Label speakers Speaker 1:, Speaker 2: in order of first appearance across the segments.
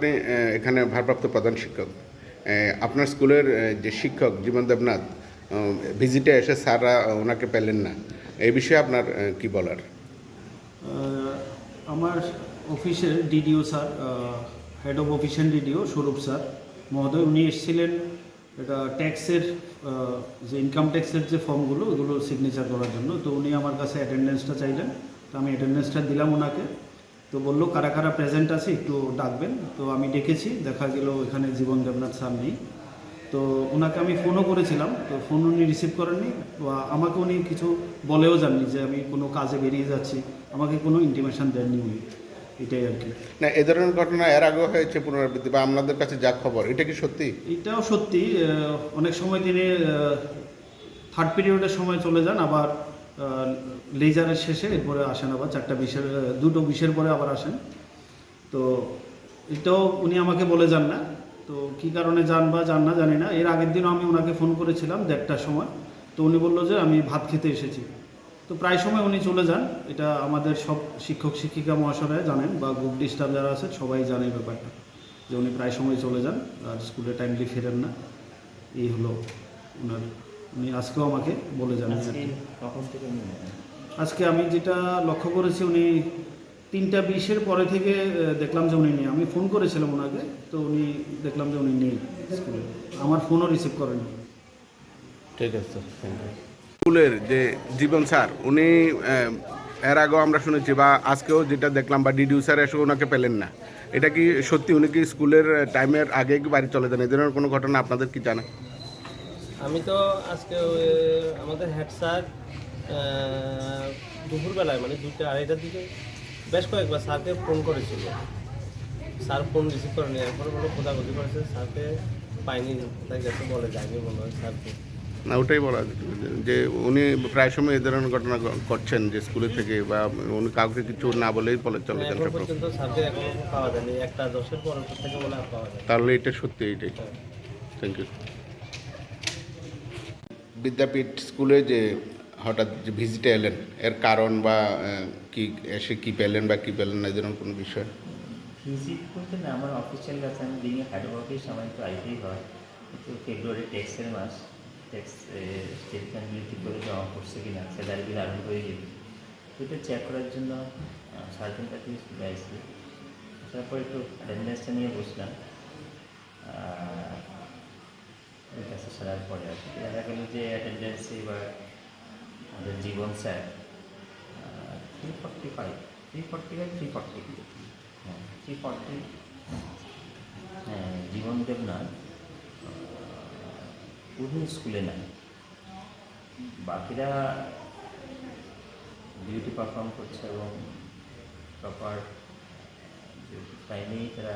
Speaker 1: আপনি এখানে ভারপ্রাপ্ত প্রধান শিক্ষক। আপনার স্কুলের যে শিক্ষক জীবন দেবনাথ ভিজিটে এসে স্যাররা ওনাকে পেলেন না। এই বিষয়ে আপনার কি বলার?
Speaker 2: আমার অফিসের DDO sir head of official DDO স্বরূপ স্যার মহোদয়, উনি এসেছিলেন। এটা ট্যাক্সের যে ইনকাম ট্যাক্সের যে ফর্মগুলো, ওগুলো সিগনেচার করার জন্য। তো উনি আমার কাছে অ্যাটেন্ডেন্সটা চাইলেন। তো আমি অ্যাটেন্ডেন্সটা দিলাম ওনাকে। তো বলল কারা কারা প্রেজেন্ট আছে একটু ডাকবেন। তো আমি ডেকেছি দেখা গেল এখানে জীবন দেবনাথ স্যার নেই। তো ওনাকে আমি ফোনও করেছিলাম তো ফোন উনি রিসিভ করেননি। বা আমাকে উনি কিছু বলেও যাননি যে আমি কোনো কাজে বেরিয়ে যাচ্ছি। আমাকে কোনো ইন্টিমেশন দেননি উনি। এটাই আর কি।
Speaker 1: না এ ধরনের ঘটনা এর আগেও হয়েছে পুনরাবৃত্তি বা আপনাদের কাছে যা খবর এটা কি সত্যি?
Speaker 2: এটাও সত্যি অনেক সময় তিনি থার্ড পিরিয়ডের সময় চলে যান আবার লেজারের শেষে এরপরে আসেন আবার চারটা বিশের দুটো বিশের পরে আবার আসেন। তো এটাও উনি আমাকে বলে যান না। তো কি কারণে যান বা যান না জানি না। এর আগের দিনও আমি ওনাকে ফোন করেছিলাম দেড়টার সময়। তো উনি বলল যে, আমি ভাত খেতে এসেছি। তো প্রায় সময় উনি চলে যান। এটা আমাদের সব শিক্ষক, শিক্ষিকা মহাশয়রা জানেন বা গ্রুপ ডিস্টার্ব যারা আছে সবাই জানে ব্যাপারটা। যে উনি প্রায় সময় চলে যান আর স্কুলে টাইমলি ফেরেন না। এই হলো ওনার উনি আজকেও আমাকে বলে যান
Speaker 3: আজকে কখন থেকে উনি নেন?
Speaker 2: আজকে আমি যেটা লক্ষ্য করেছি উনি তিনটা বিশের পরে থেকে দেখলাম যে উনি নেই। আমি ফোন করেছিলাম ওনাকে তো উনি দেখলাম যে উনি নেই স্কুলে। আমার ফোনও রিসিভ করেনি।
Speaker 1: ঠিক আছে স্কুলের যে জীবন স্যার উনি এর আগেও আমরা শুনেছি বা আজকেও যেটা দেখলাম বা ডিডিউ স্যার এসে ওনাকে পেলেন না। এটা কি সত্যি? উনি কি স্কুলের টাইমের আগে কি বাড়ি চলে যান? এই ধরনের কোনো ঘটনা আপনাদের কি জানা?
Speaker 4: আমি তো আজকে আমাদের হেড স্যার দুপুরবেলায় মানে দুটো আড়াইটার দিকে বেশ কয়েকবার স্যারকে ফোন করেছিল। স্যার ফোন রিসিভ করেনি এরপরে বলো খোঁজাখুঁজি করেছে স্যারকে পাইনি কোথায় গেছে বলে যায়নি মনে হয় স্যারকে।
Speaker 1: না ওটাই বলা যে উনি প্রায় সময় এ ধরনের ঘটনা করছেন যে স্কুলে থেকে বা উনি কাউকে কিছু না বলেই বলে চলে যান
Speaker 4: এখন
Speaker 1: সব রকম।
Speaker 4: পর্যন্ত স্যারকে এখনও পাওয়া যায়নি একটা দশের পর থেকে বলে আর পাওয়া যায়
Speaker 1: তাহলে এটা সত্যি এইটাই থ্যাংক ইউ বিদ্যাপীঠ স্কুলে যে হঠাৎ যে ভিজিটে এলেন, এর কারণ বা কি এসে কি পেলেন বা কি পেলেন না ধরনের কোনো বিষয়?
Speaker 3: ভিজিট করতে না, আমার অফিসিয়াল কাছে আমি দিনে হেড অফিস আমার তো আইতেই হয়। কিন্তু ফেব্রুয়ারি ট্যাক্সের মাস ট্যাক্স স্টেটমেন্টগুলি ঠিক করে জমা করছে কি না স্যালারি বিল আরম্ভ হয়ে গেছে। এটা চেক করার জন্য সাড়ে তিনটা থেকে চলে আসছি তারপর একটু অ্যাটেন্ডেন্সটা নিয়ে বসলাম। ওই কাছে সারার পরে আর কি। দেখা গেল যে অ্যাটেন্ডেন্সে এবার আমাদের Jiban sir three forty five three forty five three forty হ্যাঁ থ্রি ফর্টি হ্যাঁ জীবন দেবনাথ উনি স্কুলে নাই বাকিরা ডিউটি পারফর্ম করছে এবং প্রপার টাইমেই তারা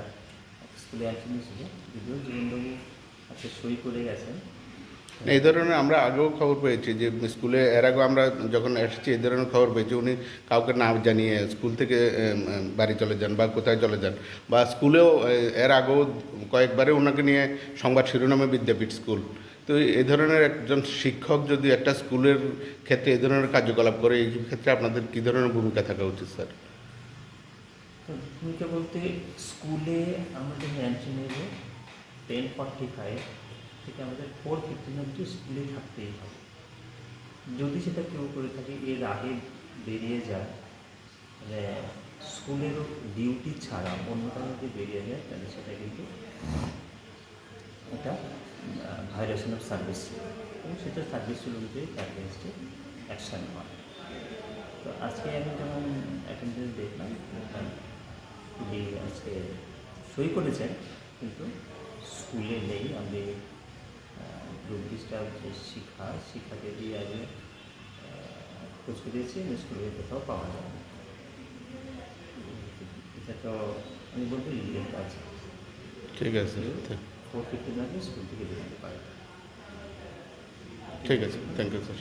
Speaker 3: স্কুলে অ্যাটেন্ড ছিল যদিও জীবনবাবু আজকে সই করে গেছেন?
Speaker 1: এই ধরনের আমরা আগেও খবর পেয়েছি যে স্কুলে এর আগেও আমরা যখন এসেছি এই ধরনের খবর পেয়েছি। উনি কাউকে না জানিয়ে স্কুল থেকে বাড়ি চলে যান বা কোথায় চলে যান বা স্কুলেও এর আগেও কয়েকবারে ওনাকে নিয়ে সংবাদ শিরোনামে বিদ্যাপীঠ স্কুল। তো এই ধরনের একজন শিক্ষক যদি একটা স্কুলের ক্ষেত্রে এই ধরনের কার্যকলাপ করে এই ক্ষেত্রে আপনাদের কী ধরনের ভূমিকা থাকা উচিত স্যার?
Speaker 3: ভূমিকা বলতে স্কুলে আমাদের টেন ফর্টি ফাইভ থেকে আমাদের ফোর ফিফটিন অব্দি স্কুলে থাকতেই হবে। যদি সেটা কেউ করে থাকে, এর আগে বেরিয়ে যায় মানে স্কুলের ডিউটি ছাড়া অন্য কারণে যদি বেরিয়ে যায়, তাহলে সেটা কিন্তু এটা ভাইলেশন অফ সার্ভিস এবং সেটা সার্ভিস অনুযায়ী তার এগেনস্টে অ্যাকশান হয়। তো আজকে আমি যেমন অ্যাটেন্ডেন্স দেখলাম আজকে সই করেছেন, কিন্তু স্কুলে নেই আমি গ্রুপ স্টাফ যে শিক্ষা শিক্ষাকে দিয়ে আগে খোঁজ করেছি স্কুলে কোথাও পাওয়া যায় এটা তো আমি বলতে লিখে আছে
Speaker 1: ঠিক আছে
Speaker 3: ফোর ফিফটিন আগে স্কুল থেকে বেরোতে পারে
Speaker 1: ঠিক আছে থ্যাংক ইউ স্যার